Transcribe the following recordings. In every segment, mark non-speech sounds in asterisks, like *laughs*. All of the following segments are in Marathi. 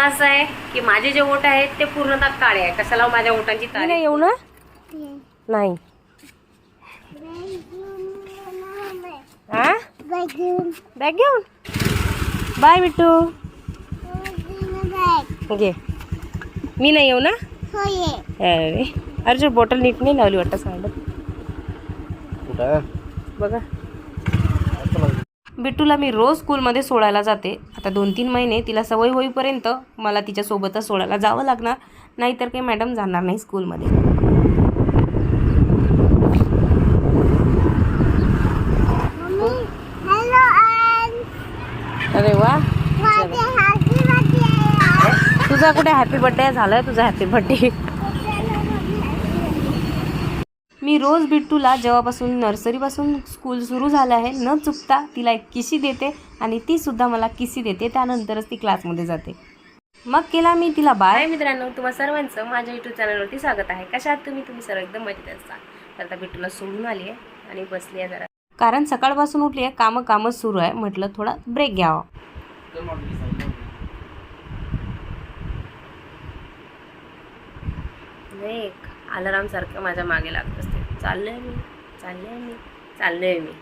असं आहे की माझे जे ओठ आहेत ते पूर्णतः काळे आहे. कशाला माझ्या ओठांची तारीफ? येऊ ना? नाही. हा? बॅग घेऊन. बाय बिट्टू घे. मी नाही येऊ ना? अरे अर्जुन बॉटल नीट नाही लावली वाटतं सांगत बघा. बिट्टूला मी रोज स्कूलमध्ये सोडायला जाते. आता दोन तीन महिने तिला सवय होईपर्यंत मला तिच्यासोबतच सोडायला जावं लागणार. नाहीतर काही मॅडम जाणार नाही स्कूलमध्ये. अरे वा. तुझा कुठे हॅपी बर्थडे झालाय? तुझा हॅपी बर्थडे मी रोज बिट्टूला जेव्हापासून नर्सरीपासून स्कूल सुरू झालं आहे न चुकता तिला एक किसी देते आणि ती सुद्धा मला किसी देते त्यानंतरच ती क्लासमध्ये जाते. मग केला मी तिला बाय मित्रांनो तुम्हा सर्वांचं माझ्या युट्यूब चॅनलवरती स्वागत आहे. कशा आहात तुम्ही? तुम्ही सर्व एकदम मजेत असता तर आता बिट्टूला सोडून आली आहे आणि बसली आहे जरा. कारण सकाळपासून उठली आहे कामं कामच सुरू आहे म्हटलं थोडा ब्रेक घ्यावा. एक अलाराम सारखं माझ्या मागे लागत असते. चाललंय मी चाललंय मी चाललंय मी.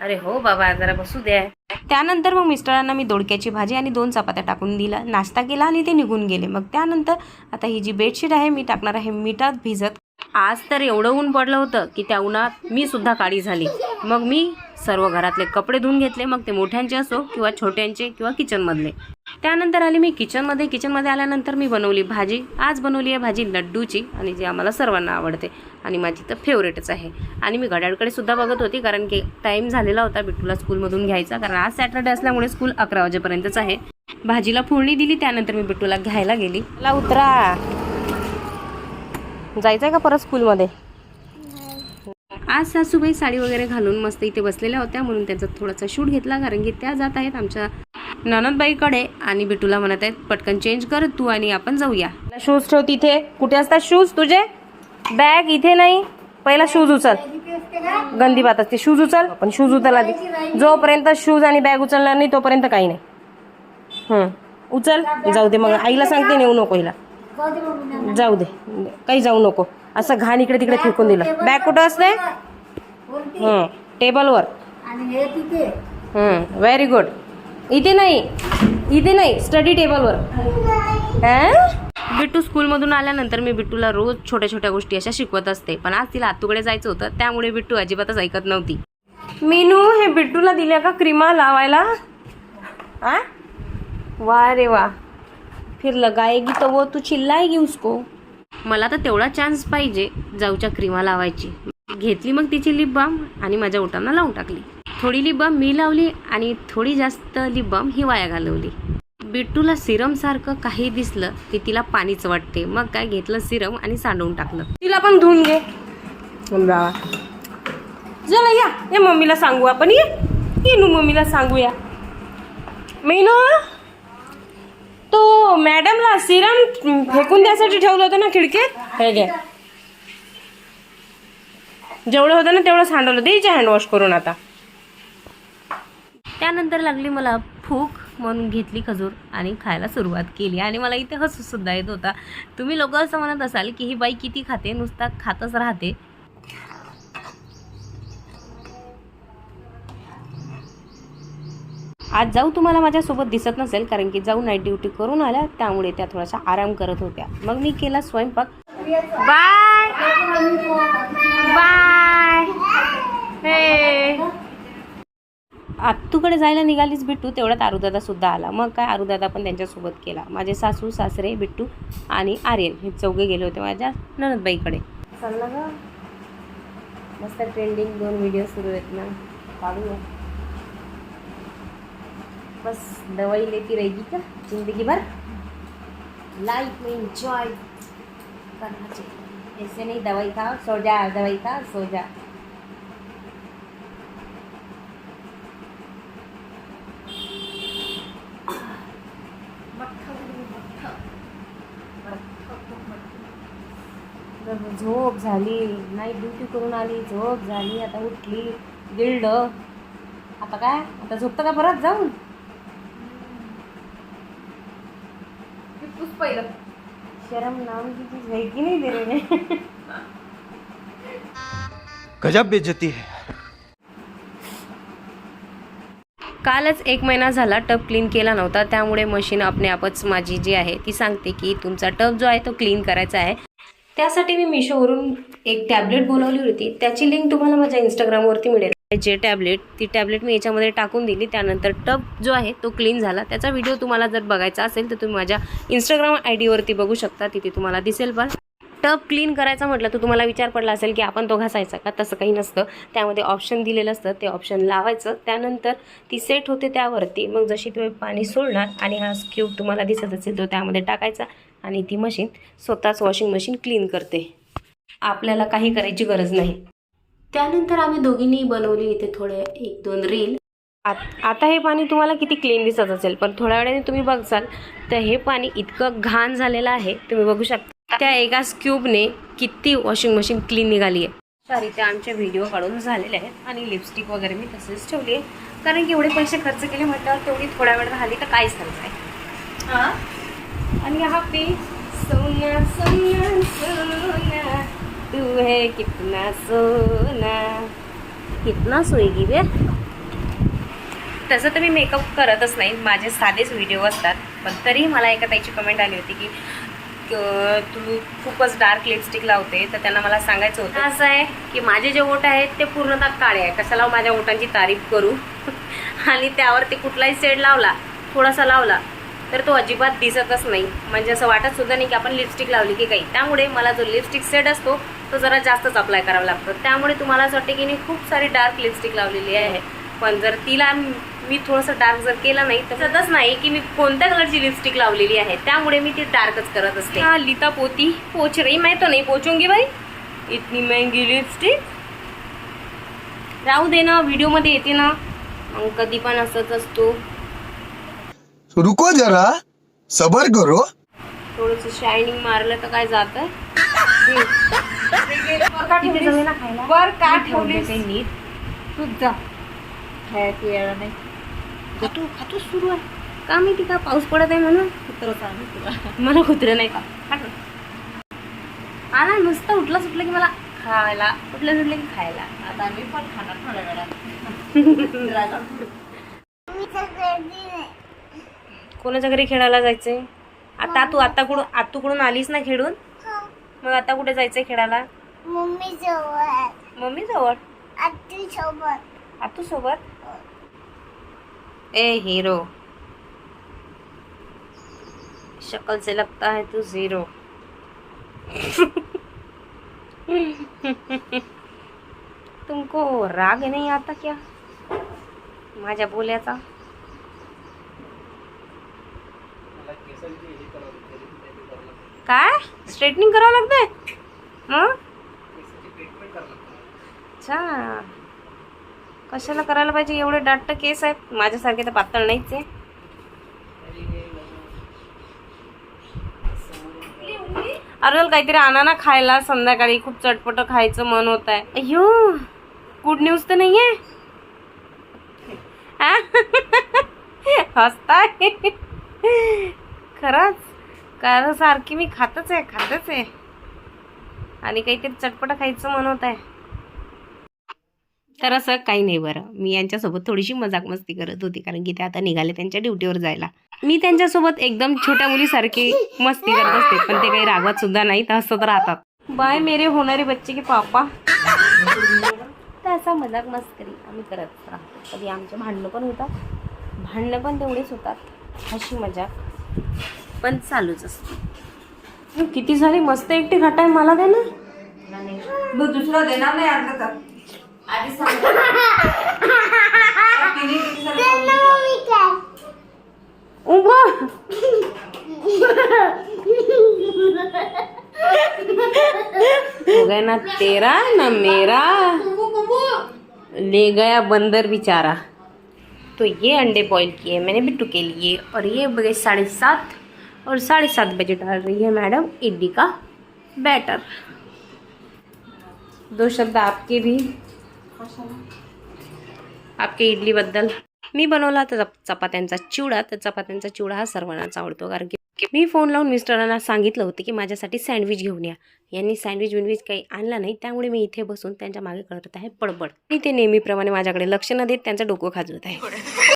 अरे हो बाबा जरा बसू द्या. त्यानंतर मग मिस्टरांना मी दोडक्याची भाजी आणि दोन चपात्या टाकून दिला नाश्ता केला आणि ते निघून गेले. मग त्यानंतर आता ही जी बेडशीट आहे मी टाकणार आहे मिठात भिजत. आज तर एवढं ऊन पडलं होतं की त्या उन्हात मी सुद्धा काळी झाली. मग मी सर्व घरातले कपडे धुवून घेतले मग ते मोठ्यांचे असो किंवा छोट्यांचे किंवा किचनमधले. त्यानंतर आली मी किचनमध्ये. किचनमध्ये आल्यानंतर मी बनवली भाजी. आज बनवली आहे भाजी लड्डूची आणि जी आम्हाला सर्वांना आवडते आणि माझी तर फेवरेटच आहे. आणि मी घड्याळकडे सुद्धा बघत होती कारण की टाईम झालेला होता बिट्टूला स्कूलमधून घ्यायचा. कारण आज सॅटर्डे असल्यामुळे स्कूल अकरा वाजेपर्यंतच आहे. भाजीला फोडणी दिली त्यानंतर मी बिट्टूला घ्यायला गेली. मला उतरा. जायचं आहे का परत स्कूलमध्ये? आज सासूबाई साडी वगैरे घालून मस्त इथे बसलेल्या होत्या म्हणून त्यांचा थोडासा शूट घेतला कारण की त्या जात आहेत आमच्या ननदबाईकडे आणि बिटूला म्हणत आहेत पटकन चेंज कर तू आणि आपण जाऊया. शूज ठेव तिथे. कुठे असतात शूज तुझे? बॅग इथे नाही. पहिला शूज उचल. गंदी बात असते. शूज उचल. आपण शूज उचल आधी. जोपर्यंत शूज आणि बॅग उचलणार नाही तोपर्यंत काही नाही. हम्म. उचल. जाऊ दे मग. आईला सांगते नेऊ नको हिला. जाऊ दे. काही जाऊ नको. असं घाण इकडे तिकडे फेकून दिलं. बॅग कुठं असते? हं, टेबलवर व्हेरी गुड इथे नाही. इथे नाही स्टडी टेबलवर बिट्टू स्कूलमधून आल्यानंतर मी बिट्टूला रोज छोट्या छोट्या गोष्टी अशा शिकवत असते. पण आज तिला आतूकडे जायचं होतं त्यामुळे बिट्टू अजिबातच ऐकत नव्हती. मीनू हे बिट्टूला दिल्या का क्रीमा लावायला? आ? वा रे वा. फिर लगाएगी तो वो तू चिल्लाएगी उसको मला तर तेवढा चान्स पाहिजे जाऊच्या क्रीमा लावायची. घेतली मग तिची लिप बाम आणि माझ्या ओटांना लावून टाकली. थोडी लिप बाम मी लावली आणि थोडी जास्त लिप बाम ही वाया घालवली. बिट्टूला सिरम सारखं काही दिसलं की तिला पाणीच वाटते. मग काय घेतलं सिरम आणि सांडवून टाकलं. तिला पण धुवून घे. चला या. या मम्मीला सांगू आपण. ये. ये नू मम्मीला सांगूया. मीनू! तो मॅडमला सिरम फेकून द्यासाठी ठेवलं होतं ना खिडकीत? हे घे. जेवढं होतं ना तेवढं सांडवलं. द्यायचे हँडवॉश करून आता. त्यानंतर लागली मला फूक म्हणून घेतली खजूर आणि खायला सुरुवात केली. आणि मला इथे हसूसुद्धा येत होता. तुम्ही लोक असं म्हणत असाल की ही बाई किती खाते नुसता खातच राहते. आज जाऊ तुम्हाला माझ्यासोबत दिसत नसेल कारण की जाऊ नाईट ड्युटी करून आल्या त्यामुळे त्या थोडासा आराम करत होत्या. मग मी केला स्वयंपाक. बाय बाय आत्तूकडे जायला निघालीच बिट्टू तेवढ्यात आरुदादा सुद्धा आला. मग काय आरुदादा पण त्यांच्यासोबत केला. माझे सासू सासरे बिट्टू आणि आर्यन हे चौघे गेले होते माझ्या ननदबाईकडे. चालला ग. मस्त ट्रेंडिंग दोन व्हिडिओ सुरू आहेत ना. काढूया बस दवाई लेती रहेगी क्या? जिंदगी भर? लाइफ में एंजॉय करना चाहिए। ऐसे नहीं दवाई खाओ सो जा दवाई खा सो जा। झोप झाली. नाईट ड्युटी करून आली झोप झाली. आता उठली गिल्ड आता काय? आता झोपतं का परत जाऊन? पहिलं. शरम नाम की चीज है की नाही दे रहे गजब बेइज्जती है। कालच एक महिना झाला टब क्लीन केला नव्हता त्यामुळे मशीन आपणे आपच माझी जी आहे ती सांगते की तुमचा टब जो आहे तो क्लीन करायचा आहे. त्यासाठी मी मिशोवरून एक टॅबलेट बोलावली होती त्याची लिंक तुम्हाला माझ्या इंस्टाग्रामवरती मिळेल. जे टॅबलेट ती टॅबलेट मी याच्यामध्ये टाकून दिली. त्यानंतर टब जो आहे तो क्लीन झाला. त्याचा व्हिडिओ तुम्हाला जर बघायचा असेल तर तुम्ही माझ्या इंस्टाग्राम आय डीवरती बघू शकता. तिथे तुम्हाला दिसेल पण. टब क्लीन करायचा म्हटलं तर तुम्हाला विचार पडला असेल की आपण तो घासायचा का? तसं काही नसतं. त्यामध्ये ऑप्शन दिलेलं असतं. ते ऑप्शन लावायचं. त्यानंतर ती सेट होते त्यावरती. मग जशी तुम्ही पाणी सोडणार आणि हा क्यूब तुम्हाला दिसत असेल तो त्यामध्ये टाकायचा आणि ती मशीन स्वतःच वॉशिंग मशीन क्लीन करते. आपल्याला काही करायची गरज नाही. त्यानंतर आम्ही दोघींनी बनवली इथे थोडे एक दोन रील. आत- हे पाणी तुम्हाला किती क्लीन दिसत असेल पण थोड्या वेळाने तुम्ही बघसाल तर हे पाणी इतकं घाण झालेलं आहे तुम्ही बघू शकता. त्या एका स्क्यूबने किती वॉशिंग मशीन क्लीन निघाली आहे. सॉरी ते आमचे व्हिडिओ काढून झालेले आहेत आणि लिपस्टिक वगैरे मी तसेच ठेवली आहे. कारण की एवढे पैसे खर्च केले म्हटल्यावर तेवढी थोड्या वेळ राहिली तर काहीच खर्च आहे आणि यहाँ पे सोना सोना है कितना सोना। कितना सोएगी बे. तसं तर मी मेकअप करतच नाही माझे साधेच व्हिडिओ असतात. पण तरीही मला एका ताईची कमेंट आली होती की तू खूपच डार्क लिपस्टिक लावते तर त्यांना मला सांगायचं होतं. असं आहे की माझे जे ओठ आहेत ते पूर्णतः काळे आहे. कशाला माझ्या ओठांची तारीफ करू? *laughs* आणि त्यावर ते कुठलाही शेड लावला थोडासा लावला तर तो अजिबात दिसतच नाही. म्हणजे असं वाटत सुद्धा नाही की आपण लिपस्टिक लावली की काही. त्यामुळे मला जो लिपस्टिक सेट असतो तो जरा जास्तच अप्लाय करावा लागतो. त्यामुळे तुम्हाला असं वाटते की मी खूप सारी डार्क लिपस्टिक लावलेली आहे. पण जर तिला मी थोडंसं डार्क जर केलं नाही तर सतच नाही की मी कोणत्या कलरची लिपस्टिक लावलेली आहे. त्यामुळे मी ती डार्कच करत असते. हा लिता पोती. पोच रही मैं तो नाही पोचूंगी भाई. इतनी महंगी लिपस्टिक राहू दे ना व्हिडिओमध्ये येते ना. मग कधी पण असंच असतो. रुको जरा सबर करो. थोडंसं शायनिंग मारलं तर काय जात? वर का ठेवली नीट. तू जा. खायची वेळ नाही. खातो खातो सुरू आहे का माहिती का? पाऊस पडत आहे म्हणून. कुत्र सांगू तुला मला कुत्रे नाही का? खातो हा ना नुसतं उठलं सुटलं की मला खायला उठलं सुटलं की खायला. आता मी पण खाणार थोड्या वेळात. *laughs* कोणाच्या घरी खेळायला जायचंय? आता तू आता कुठून आतूकडून आलीस ना खेळून? मग आता कुठे जायचंय खेळायला? मम्मी जवळ. मम्मी जवळ? आत्ती सोबत. आतू सोबत? ए हीरो. शक्ल से लगता है तू जीरो तुमको राग नहीं आता क्या? माझ्या बोल्याचा? काय? स्ट्रेटनिंग करावं लागतंय? मग अच्छा. कशाला करायला पाहिजे? एवढे दाट केस आहेत. माझ्यासारखे तर पातळ नाहीच आहे. अरे काहीतरी आणा ना खायला संध्याकाळी. खूप चटपट खायचं मन होत आहे. अयो गुड न्यूज तर नाही आहे *laughs* हसताय? खरंच? कारण सारखी मी खातच आहे खातच आहे. आणि काहीतरी चटपट खायचं मन होत आहे. तर असं काही नाही बरं. मी यांच्यासोबत थोडीशी मजाक मस्ती करत होती कारण की ते आता निघाले त्यांच्या ड्युटीवर जायला. मी त्यांच्यासोबत एकदम छोट्या मुलीसारखी मस्ती करत असते पण ते काही रागवत सुद्धा नाही तर हसत राहतात. बाय मेरे होणारे बच्चे के पापा. तर असा मजाक मस्करी आम्ही करत राहतो. कधी आमचे भांडणं पण होतात. भांडणं पण तेवढेच होतात. हशी मजाक. पण चालूच असते. किती झाली मस्त एकटी घाटाय मला द्या ना. दुसरं देणार नाही तर आधी सांग. हो गया ना तेरा ना मेरा. ले गया बंदर बेचारा. तो ये अंडे बॉईल किए मैंने बिट्टू के लिए। और ये बजे साढ़े सात और साढ़े सात बजे डाल रही है मैडम इडली का बैटर। दो शब्द आपके भी। आपके इडली बद्दल। मी बनवला तर चपात्यांचा चिवडा तर चपात्यांचा चिवडा हा सर्वांनाच आवडतो. कारण की मी फोन लावून मिस्टरांना सांगितलं होतं की माझ्यासाठी सँडविच घेऊन या. यांनी सँडविच विनविच काही आणला नाही. त्यामुळे मी इथे बसून त्यांच्या मागे करत आहे पडबड आणि ते नेहमीप्रमाणे माझ्याकडे लक्ष न देत त्यांचं डोकं खाजवत आहे.